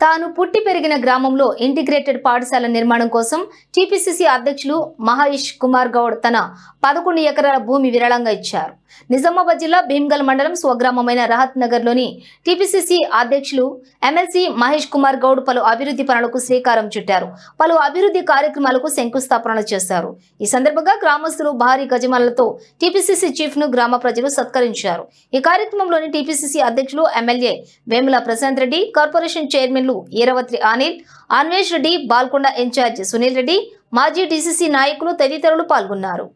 తాను పుట్టి పెరిగిన గ్రామంలో ఇంటిగ్రేటెడ్ పాఠశాల నిర్మాణం కోసం టీపీసీసీ అధ్యక్షులు మహేష్ కుమార్ గౌడ్ తన పదకొండు ఎకరాల భూమి విరాళంగా ఇచ్చారు. నిజామాబాద్ జిల్లా భీమ్గల్ మండలం స్వగ్రామమైన రహత్ నగర్లోని టీపీసీసీ అధ్యక్షులు ఎమ్మెల్సీ మహేష్ కుమార్ గౌడ్ పలు అభివృద్ధి పనులకు శ్రీకారం చుట్టారు. పలు అభివృద్ధి కార్యక్రమాలకు శంకుస్థాపనలు చేశారు. ఈ సందర్భంగా గ్రామస్తులు భారీ గజమాలతో టీపీసీసీ చీఫ్ను గ్రామ ప్రజలు సత్కరించారు. ఈ కార్యక్రమంలోని టీపీసీసీ అధ్యక్షులు ఎమ్మెల్యే వేముల ప్రశాంత్ రెడ్డి కార్పొరేషన్ చైర్మన్లు ఈరవత్రి అనిల్ అన్వేష్ రెడ్డి బాల్కొండ ఇన్ఛార్జ్ సునీల్ రెడ్డి మాజీ డీసీసీ నాయకులు తదితరులు పాల్గొన్నారు.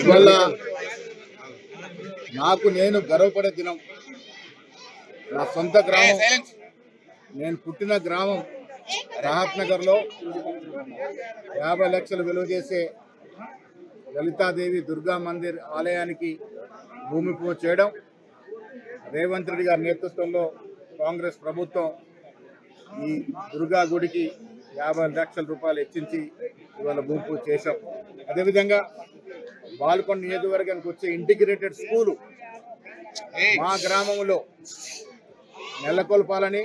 ఇవల్ల నాకు నేను గర్వపడే దినం. నా సొంత గ్రామం. నేను పుట్టిన గ్రామం రాహత్ నగర్లో యాభై లక్షలు విలువ చేసే లలితాదేవి దుర్గా మందిర్ ఆలయానికి భూమి పూజ చేయడం రేవంత్ రెడ్డి గారి నేతృత్వంలో కాంగ్రెస్ ప్రభుత్వం ఈ దుర్గా గుడికి యాభై లక్షల రూపాయలు హెచ్చించి ఇవాళ భూమి పూజ చేశాం. అదేవిధంగా బాల్కొండ నియోజకవర్గానికి వచ్చే ఇంటిగ్రేటెడ్ స్కూలు మా గ్రామంలో నెలకొల్పాలని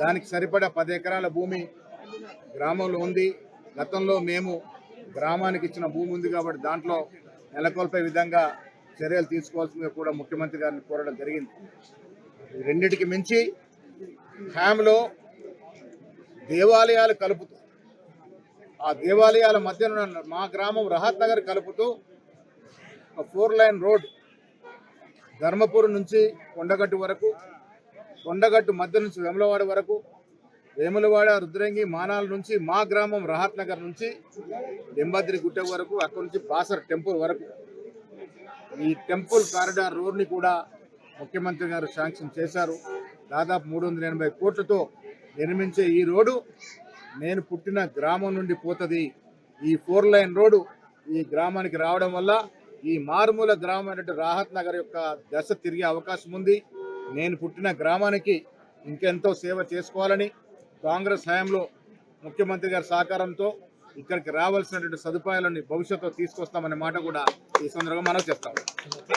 దానికి సరిపడా పది ఎకరాల భూమి గ్రామంలో ఉంది. గతంలో మేము గ్రామానికి ఇచ్చిన భూమి ఉంది కాబట్టి దాంట్లో నెలకొల్పే విధంగా చర్యలు తీసుకోవాల్సిందిగా కూడా ముఖ్యమంత్రి గారిని కోరడం జరిగింది. రెండింటికి మించి హ్యామ్లో దేవాలయాలు కలుపుతూ ఆ దేవాలయాల మధ్యన మా గ్రామం రహత్ నగర్ కలుపుతూ ఫోర్ లైన్ రోడ్ ధర్మపురం నుంచి కొండగట్టు వరకు కొండగట్టు మధ్య నుంచి వెమలవాడ వరకు వేములవాడ రుద్రంగి మానాల నుంచి మా గ్రామం రహత్ నగర్ నుంచి దెంబద్రి గుట్ట వరకు అక్కడి నుంచి బాసర్ టెంపుల్ వరకు. ఈ టెంపుల్ కారిడార్ రోడ్ని కూడా ముఖ్యమంత్రి గారు శాంక్షన్ చేశారు. దాదాపు మూడు వందల ఎనభై కోట్లతో నిర్మించే ఈ రోడ్డు నేను పుట్టిన గ్రామం నుండి పోతుంది. ఈ ఫోర్ లైన్ రోడ్డు ఈ గ్రామానికి రావడం వల్ల ఈ మారుమూల గ్రామం అనేటు రాహత్ నగర్ యొక్క దశ తిరిగే అవకాశం ఉంది. నేను పుట్టిన గ్రామానికి ఇంకెంతో సేవ చేసుకోవాలని కాంగ్రెస్ హయాంలో ముఖ్యమంత్రి గారి సహకారంతో ఇక్కడికి రావాల్సినటువంటి సదుపాయాలని భవిష్యత్తులో తీసుకొస్తామనే మాట కూడా ఈ సందర్భంగా మనం చేస్తాం